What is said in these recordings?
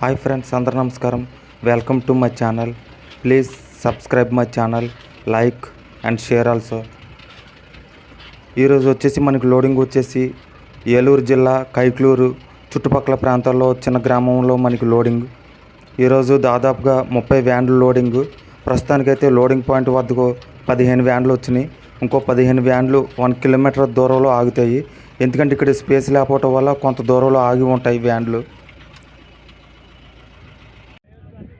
Hi friends అందరు నమస్కారం. Welcome to my channel. Please subscribe my channel like and share also. ఈరోజు వచ్చేసి మనకి లోడింగ్ వచ్చేసి ఏలూరు జిల్లా కైక్లూరు చుట్టుపక్కల ప్రాంతాల్లో చిన్న గ్రామంలో మనకి లోడింగ్. ఈరోజు దాదాపుగా ముప్పై వ్యాన్లు లోడింగ్. ప్రస్తుతానికైతే లోడింగ్ పాయింట్ వద్దకు పదిహేను వ్యాన్లు వచ్చినాయి. ఇంకో పదిహేను వ్యాన్లు వన్ కిలోమీటర్ దూరంలో ఆగుతాయి. ఎందుకంటే ఇక్కడ స్పేస్ లేకపోవటం వల్ల కొంత దూరంలో ఆగి ఉంటాయి వ్యాన్లు.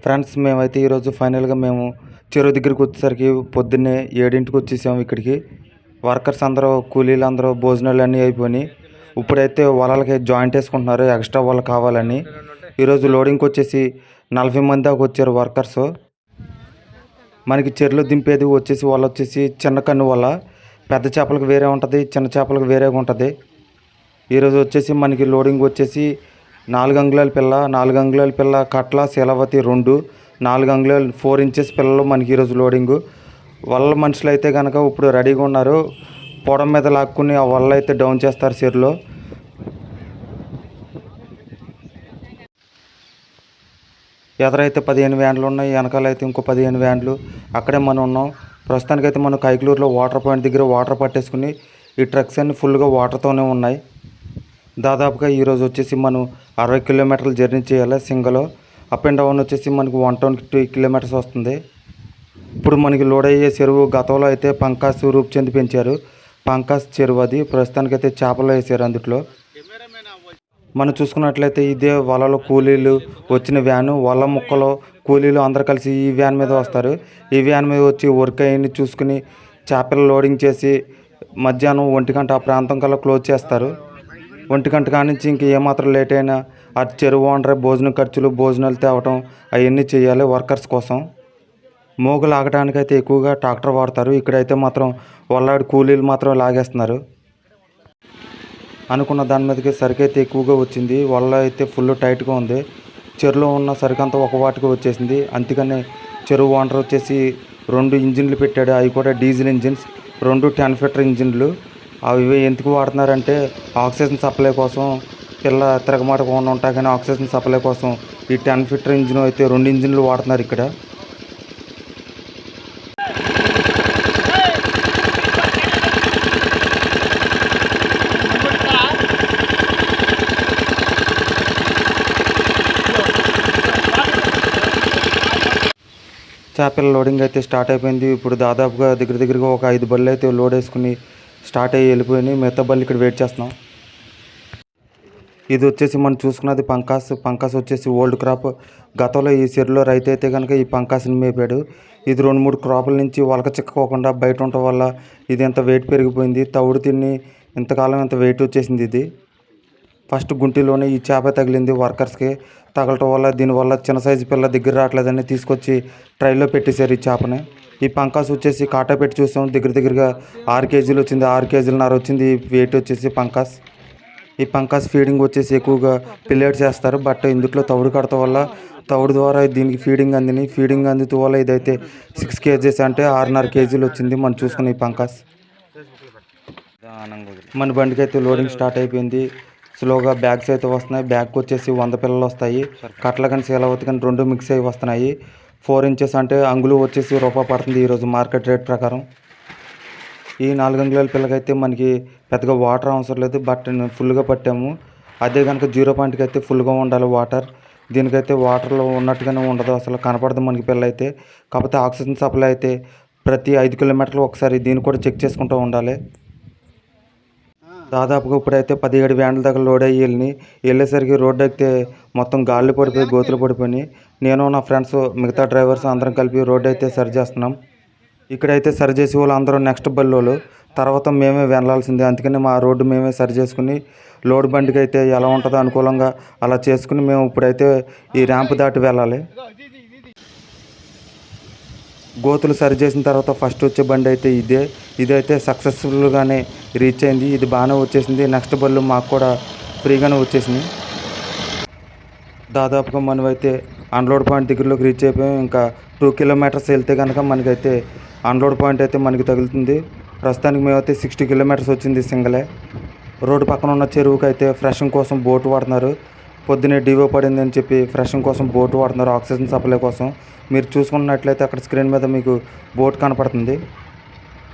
ఫ్రెండ్స్ మేమైతే ఈరోజు ఫైనల్గా మేము చెరువు దగ్గరికి వచ్చేసరికి పొద్దున్నే ఏడింటికి వచ్చేసాము ఇక్కడికి. వర్కర్స్ అందరూ కూలీలు అందరూ భోజనాలు అన్నీ అయిపోయినాయి. ఇప్పుడైతే వలలకి జాయింట్ వేసుకుంటున్నారు ఎక్స్ట్రా వాళ్ళు కావాలని. ఈరోజు లోడింగ్కి వచ్చేసి నలభై మంది దాకా వచ్చారు వర్కర్స్ మనకి చెరువులు దింపేది వచ్చేసి వల వచ్చేసి చిన్న కన్ను వల్ల పెద్ద చేపలకు వేరే ఉంటుంది చిన్న చేపలకు వేరేగా ఉంటుంది. ఈరోజు వచ్చేసి మనకి లోడింగ్ వచ్చేసి నాలుగు అంగుళాల పిల్ల నాలుగు అంగుళాల పిల్ల కట్ల శీలవతి రెండు నాలుగు అంగుళాలు ఫోర్ ఇంచెస్ పిల్లలు మనకి ఈరోజు లోడింగు వల్ల మనుషులు అయితే కనుక ఇప్పుడు రెడీగా ఉన్నారు. పొడం మీద లాక్కుని ఆ వల్ల అయితే డౌన్ చేస్తారు చెరులో. ఎదరైతే పదిహేను వ్యాన్లు ఉన్నాయి వెనకాల అయితే ఇంకో పదిహేను వ్యాన్లు అక్కడే మనం ఉన్నాం. ప్రస్తుతానికైతే మనం కైకలూరులో వాటర్ పాయింట్ దగ్గర వాటర్ పట్టేసుకుని ఈ ట్రక్స్ అన్ని ఫుల్గా వాటర్తోనే ఉన్నాయి. దాదాపుగా ఈరోజు వచ్చేసి మనం అరవై కిలోమీటర్లు జర్నీ చేయాలి సింగలో. అప్ అండ్ డౌన్ వచ్చేసి మనకి వన్ ట్వంటీ టూ కిలోమీటర్స్ వస్తుంది. ఇప్పుడు మనకి లోడ్ అయ్యే చెరువు గతంలో అయితే పంకాస్ రూపుచెంది పెంచారు. పంకాస్ చెరువు అది. ప్రస్తుతానికైతే చేపలు వేసారు అందుట్లో. మనం చూసుకున్నట్లయితే ఇదే వలలో కూలీలు వచ్చిన వ్యాను. వల ముక్కలో కూలీలు అందరు కలిసి ఈ వ్యాన్ మీద వస్తారు. ఈ వ్యాన్ మీద వచ్చి వర్క్ అయ్యి చూసుకుని చేపలు లోడింగ్ చేసి మధ్యాహ్నం ఒంటి గంట ఆ ప్రాంతం కల్లా క్లోజ్ చేస్తారు. ఒంటి గంట కానించి ఇంక ఏమాత్రం లేట్ అయినా ఆ చెరువు ఓనర్ భోజనం ఖర్చులు భోజనాలు తేవటం అవన్నీ చేయాలి వర్కర్స్ కోసం. మోగు లాగడానికైతే ఎక్కువగా ట్రాక్టర్ వాడతారు. ఇక్కడైతే మాత్రం వల్లాడి కూలీలు మాత్రం లాగేస్తున్నారు. అనుకున్న దాని మీదకి సరికి అయితే ఎక్కువగా వచ్చింది. వల్ల అయితే ఫుల్ టైట్గా ఉంది. చెరువులో ఉన్న సరికంతా ఒక వాటికి వచ్చేసింది. అందుకని చెరువు ఓనర్ వచ్చేసి రెండు ఇంజిన్లు పెట్టాడు. అవి కూడా డీజిల్ ఇంజిన్స్ రెండు టెన్ ఫిటర్ ఇంజిన్లు. అవి ఎందుకు వాడుతున్నారంటే ఆక్సిజన్ సప్లై కోసం పిల్ల తిరగమాటకుండా ఉంటా కానీ ఆక్సిజన్ సప్లై కోసం ఈ టెన్ ఫిటర్ ఇంజిన్ అయితే రెండు ఇంజిన్లు వాడుతున్నారు ఇక్కడ. చేపల లోడింగ్ అయితే స్టార్ట్ అయిపోయింది. ఇప్పుడు దాదాపుగా దగ్గర దగ్గరగా ఒక ఐదు బళ్ళు అయితే లోడ్ వేసుకుని స్టార్ట్ అయ్యి వెళ్ళిపోయినాయి. మిగతా బళ్ళు ఇక్కడ వెయిట్ చేస్తున్నాం. ఇది వచ్చేసి మనం చూసుకున్నది పంకాస్. పంకాస్ వచ్చేసి ఓల్డ్ క్రాప్ గతంలో ఈ చెరులో రైతు అయితే కనుక ఈ పంకాస్ని మేపాడు. ఇది రెండు మూడు క్రాపుల నుంచి వలక చిక్కకోకుండా బయట ఉండటం వల్ల ఇది ఎంత వెయిట్ పెరిగిపోయింది. తవుడు తిని ఇంతకాలం ఇంత వెయిట్ వచ్చేసింది ఇది. ఫస్ట్ గుంటిలోనే ఈ చేప తగిలింది వర్కర్స్కి. తగలటం వల్ల దీనివల్ల చిన్న సైజు పిల్ల దగ్గర రావట్లేదని తీసుకొచ్చి ట్రైలో పెట్టేశారు ఈ చేపని. ఈ పంకాస్ వచ్చేసి కాటా పెట్టి చూసాం. దగ్గర దగ్గరగా ఆరు కేజీలు వచ్చింది. ఆరు కేజీలన్నర వచ్చింది. వెయిట్ వచ్చేసి పంకాస్. ఈ పంకాస్ ఫీడింగ్ వచ్చేసి ఎక్కువగా పిల్లేట్ చేస్తారు. బట్ ఇందులో తవుడు కడతాం వల్ల తవుడు ద్వారా దీనికి ఫీడింగ్ అందిని. ఫీడింగ్ అందుతూ వల్ల ఇదైతే సిక్స్ కేజీస్ అంటే ఆరున్నర కేజీలు వచ్చింది మనం చూసుకున్న ఈ పంకాస్. మన బండికి అయితే లోడింగ్ స్టార్ట్ అయిపోయింది. స్లోగా బ్యాగ్స్ అయితే వస్తున్నాయి. బ్యాగ్కి వచ్చేసి వంద పిల్లలు వస్తాయి. కట్ల కానీ శీలవతి కానీ రెండు మిక్స్ అయ్యి వస్తున్నాయి. ఫోర్ ఇంచెస్ అంటే అంగులు వచ్చేసి రూపాయి పడుతుంది ఈరోజు మార్కెట్ రేట్ ప్రకారం. ఈ నాలుగు అంగుళాల పిల్లకైతే మనకి పెద్దగా వాటర్ అవసరం లేదు. బట్ ఫుల్గా పట్టాము. అదే కనుక జీరో పాయింట్కి అయితే ఫుల్గా ఉండాలి వాటర్. దీనికైతే వాటర్లో ఉన్నట్టుగానే ఉండదు. అసలు కనపడదు మనకి పిల్ల అయితే కాకపోతే ఆక్సిజన్ సప్లై అయితే ప్రతి ఐదు కిలోమీటర్లు ఒకసారి దీన్ని కూడా చెక్ చేసుకుంటూ ఉండాలి. దాదాపుగా ఇప్పుడైతే పదిహేడు వ్యాన్ల దాకా లోడ్ అయ్యి వెళ్ళినాయి వెళ్ళేసరికి రోడ్డు ఎక్కితే మొత్తం గాలి పడిపోయి గోతులు పడిపోయినాయి. నేను నా ఫ్రెండ్స్ మిగతా డ్రైవర్స్ అందరం కలిపి రోడ్డు అయితే సరి చేస్తున్నాం. ఇక్కడైతే సరి చేసే వాళ్ళు అందరూ నెక్స్ట్ బల్లోలు తర్వాత మేమే వెళ్ళాల్సిందే అందుకని మా రోడ్డు మేమే సరి చేసుకుని లోడ్ బండికి అయితే ఎలా ఉంటుందో అనుకూలంగా అలా చేసుకుని మేము ఇప్పుడైతే ఈ ర్యాంప్ దాటి వెళ్ళాలి. గోతులు సరి చేసిన తర్వాత ఫస్ట్ వచ్చే బండి అయితే ఇదే. ఇదైతే సక్సెస్ఫుల్గానే రీచ్ అయింది. ఇది బాగానే వచ్చేసింది. నెక్స్ట్ బళ్ళు మాకు కూడా ఫ్రీగానే వచ్చేసింది దాదాపుగా మనమైతే అన్లోడ్ పాయింట్ దగ్గరలోకి రీచ్ అయిపోయాం. ఇంకా టూ కిలోమీటర్స్ వెళ్తే కనుక మనకైతే అన్లోడ్ పాయింట్ అయితే మనకి తగులుతుంది. ప్రస్తుతానికి మేమైతే సిక్స్టీ కిలోమీటర్స్ వచ్చింది సింగలే. రోడ్డు పక్కన ఉన్న చెరువుకి అయితే ఫ్రెషింగ్ కోసం బోటు వాడుతున్నారు. పొద్దునే డివో పడింది అని చెప్పి ఫ్రెషింగ్ కోసం బోట్ వాడుతున్నారు ఆక్సిజన్ సప్లై కోసం. మీరు చూసుకున్నట్లయితే అక్కడ స్క్రీన్ మీద మీకు బోట్ కనపడుతుంది.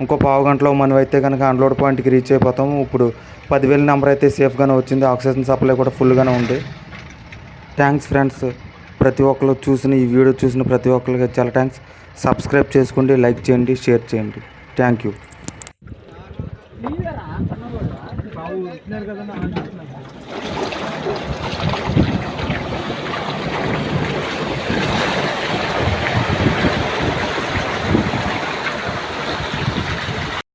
ఇంకో పావు గంటలో మనం అయితే కనుక అన్లోడ్ పాయింట్కి రీచ్ అయిపోతాం ఇప్పుడు పదివేల నెంబర్ అయితే సేఫ్గానే వచ్చింది. ఆక్సిజన్ సప్లై కూడా ఫుల్గానే ఉంది. Thanks friends. ప్రతి ఒక్కరు చూసిన ఈ వీడియో చూసిన ప్రతి ఒక్కరికి చాలా థ్యాంక్స్. సబ్స్క్రైబ్ చేసుకోండి లైక్ చేయండి షేర్ చేయండి. Thank you. కదా